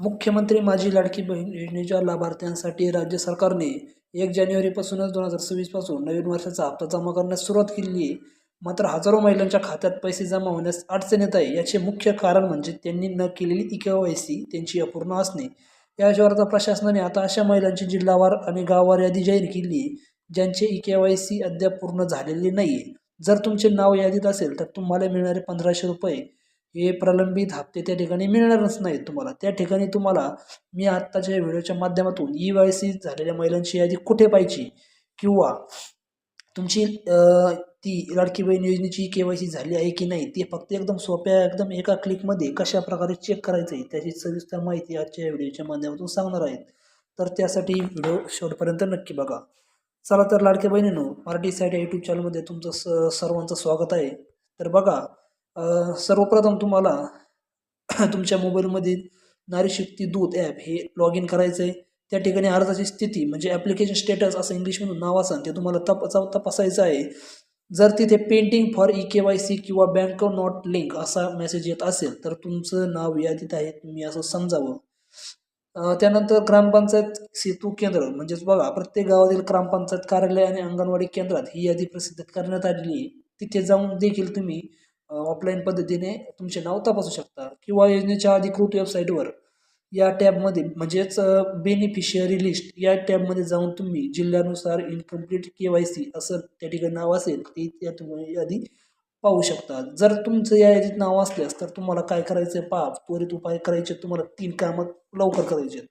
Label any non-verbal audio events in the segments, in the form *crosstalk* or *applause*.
मुख्यमंत्री माझी लाडकी बहीण योजनेच्या लाभार्थ्यांसाठी राज्य सरकारने एक जानेवारीपासूनच दोन हजार सव्वीसपासून नवीन वर्षाचा हप्ता जमा करण्यास सुरुवात केली. आहे मात्र हजारो महिलांच्या खात्यात पैसे जमा होण्यास अडचण येत आहे. याचे मुख्य कारण म्हणजे त्यांनी न केलेली ई के वाय सी त्यांची अपूर्ण असणे याशिवाय आता प्रशासनाने आता अशा महिलांची जिल्हावार आणि गाववार यादी जाहीर केली आहे ज्यांचे ई के वाय सी अद्याप पूर्ण झालेले नाही आहे जर तुमचे नाव यादीत असेल तर तुम्हाला मिळणारे पंधराशे रुपये हे प्रलंबित हप्ते त्या ठिकाणी मिळणारच नाहीत तुम्हाला. त्या ठिकाणी तुम्हाला मी आत्ताच्या व्हिडिओच्या माध्यमातून ई वाय सी झालेल्या महिलांची यादी कुठे पाहिजे? किंवा तुमची ती लाडकी बहीण योजनेची के वाय सी झाली आहे की नाही ती फक्त एकदम सोप्या एकदम एका क्लिकमध्ये कशा प्रकारे चेक करायचं आहे त्याची सविस्तर माहिती आजच्या व्हिडिओच्या माध्यमातून सांगणार आहेत. तर त्यासाठी व्हिडिओ शेवटपर्यंत नक्की बघा. चला तर लाडक्या बहिणीनो मराठी साईट यूट्यूब चॅनलमध्ये तुमचं स सर्वांचं स्वागत आहे. तर बघा सर्वप्रथम तुम्हाला *clears throat* तुमच्या मोबाईलमध्ये नारी शक्ती दूत ॲप हे लॉग इन करायचं आहे. त्या ठिकाणी अर्जाची स्थिती म्हणजे ॲप्लिकेशन स्टेटस असं इंग्लिशमधून नाव असेल ते तुम्हाला तप तपासायचं आहे. जर तिथे pending for E K Y C किंवा बँक नॉट लिंक असा मेसेज येत असेल तर तुमचं नाव यादीत आहे तुम्ही असं समजावं. त्यानंतर ग्रामपंचायत सेतू केंद्र म्हणजेच बघा प्रत्येक गावातील ग्रामपंचायत कार्यालय आणि अंगणवाडी केंद्रात ही यादी प्रसिद्ध करण्यात आलेली आहे. तिथे जाऊन देखील तुम्ही ऑफलाईन पद्धतीने तुमचे नाव तपासू शकता. किंवा योजनेच्या अधिकृत वेबसाईटवर या टॅबमध्ये म्हणजेच बेनिफिशियरी लिस्ट या टॅबमध्ये जाऊन तुम्ही जिल्ह्यानुसार इनकम्प्लीट के वाय सी असं त्या ठिकाणी नाव असेल ते त्या तुम्ही यादी पाहू शकता. जर तुमचं या यादीत नाव असल्यास तर तुम्हाला काय करायचं आहे पहा त्वरित उपाय करायचे. तुम्हाला तीन कामं लवकर करायचे आहेत.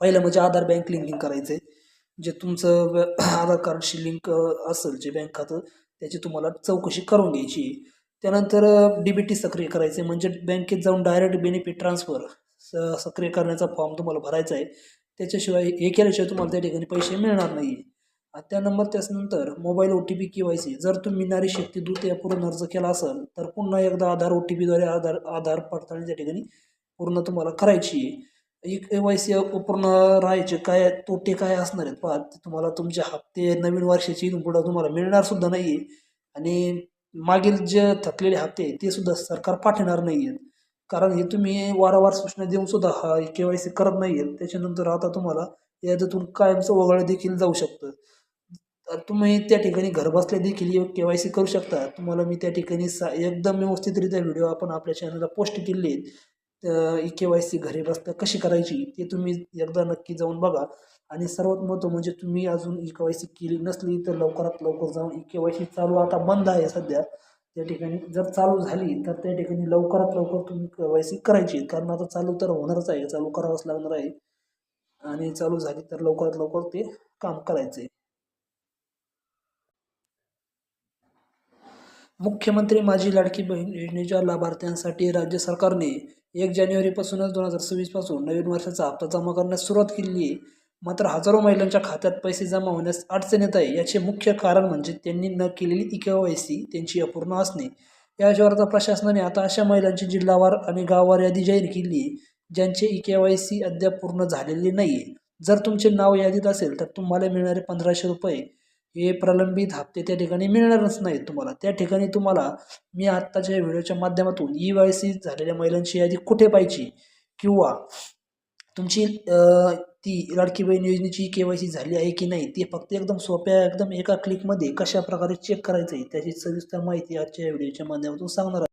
पहिलं म्हणजे आधार बँक लिंकिंग करायचं आहे जे तुमचं आधार कार्डशी लिंक असेल जे बँक खातं त्याची तुम्हाला चौकशी करून घ्यायची आहे. त्यानंतर डी बी टी सक्रिय करायचं आहे म्हणजे बँकेत जाऊन डायरेक्ट बेनिफिट ट्रान्सफर स सक्रिय करण्याचा फॉर्म तुम्हाला भरायचा आहे. त्याच्याशिवाय हे केल्याशिवाय तुम्हाला त्या ठिकाणी पैसे मिळणार नाही आहे त्या नंबर त्याच्यानंतर mobile O T P K Y C. जर तुम्ही नारी शक्ती दूत यापूर्वी अर्ज केला असेल तर पुन्हा एकदा आधार ओ टी पीद्वारे आधार आधार पडताळणी त्या ठिकाणी पूर्ण तुम्हाला करायची आहे. एक के वाय सी पूर्ण राहायचे काय तोटे काय असणार आहेत पहा. ते तुम्हाला तुमचे हप्ते नवीन वर्षाची पुढं तुम्हाला मिळणार सुद्धा नाही आहे आणि मागील जे थकलेले हप्ते ते सुद्धा सरकार पाठवणार नाही आहेत कारण हे तुम्ही वारंवार सूचना देऊन सुद्धा हा के वाय सी करत नाही आहेत त्याच्यानंतर आता तुम्हाला यादीतून कायमचं वगळं देखील जाऊ शकतं. तुम्ही त्या ठिकाणी घरबसल्या देखील के वाय सी करू शकता. तुम्हाला मी त्या ठिकाणी सा एकदम व्यवस्थितरित्या व्हिडिओ आपण आपल्या चॅनलला पोस्ट केले आहेत. ई के वाय सी घरी बसता कशी करायची ते तुम्ही एकदा नक्की जाऊन बघा. आणि सर्वात महत्त्व म्हणजे तुम्ही अजून ई के वाय सी केली नसली तर लवकरात लवकर जाऊन ई के वाय सी चालू आता बंद आहे सध्या. त्या ठिकाणी जर चालू झाली तर त्या ठिकाणी लवकरात लवकर तुम्ही के वाय सी करायची. कारण आता चालू तर होणारच आहे चालू करावंच लागणार आहे. आणि चालू झाली तर लवकरात लवकर ते काम करायचं आहे मुख्यमंत्री माझी लाडकी बहीण योजनेच्या लाभार्थ्यांसाठी राज्य सरकारने एक जानेवारीपासूनच दोन हजार सव्वीसपासून नवीन वर्षाचा हप्ता जमा करण्यास सुरुवात केली. आहे मात्र हजारो महिलांच्या खात्यात पैसे जमा होण्यास अडचण येत आहे. याचे मुख्य कारण म्हणजे त्यांनी न केलेली ई के वाय सी त्यांची अपूर्ण असणे. याशिवाय आता प्रशासनाने आता अशा महिलांची जिल्हावार आणि गाववार यादी जाहीर केली आहे ज्यांचे ई के वाय सी अद्याप पूर्ण झालेले नाही आहे जर तुमचे नाव यादीत असेल तर तुम्हाला मिळणारे पंधराशे रुपये हे प्रलंबित हप्ते त्या ठिकाणी मिळणारच नाहीत तुम्हाला. त्या ठिकाणी तुम्हाला मी आत्ताच्या व्हिडिओच्या माध्यमातून ई वाय सी झालेल्या महिलांची यादी कुठे पाहिजे? किंवा तुमची ती लाडकी बहीण योजनेची के वाय सी झाली आहे की नाही ती फक्त एकदम सोप्या एकदम एका क्लिकमध्ये कशा प्रकारे चेक करायचं आहे त्याची सविस्तर माहिती आजच्या व्हिडिओच्या माध्यमातून सांगणार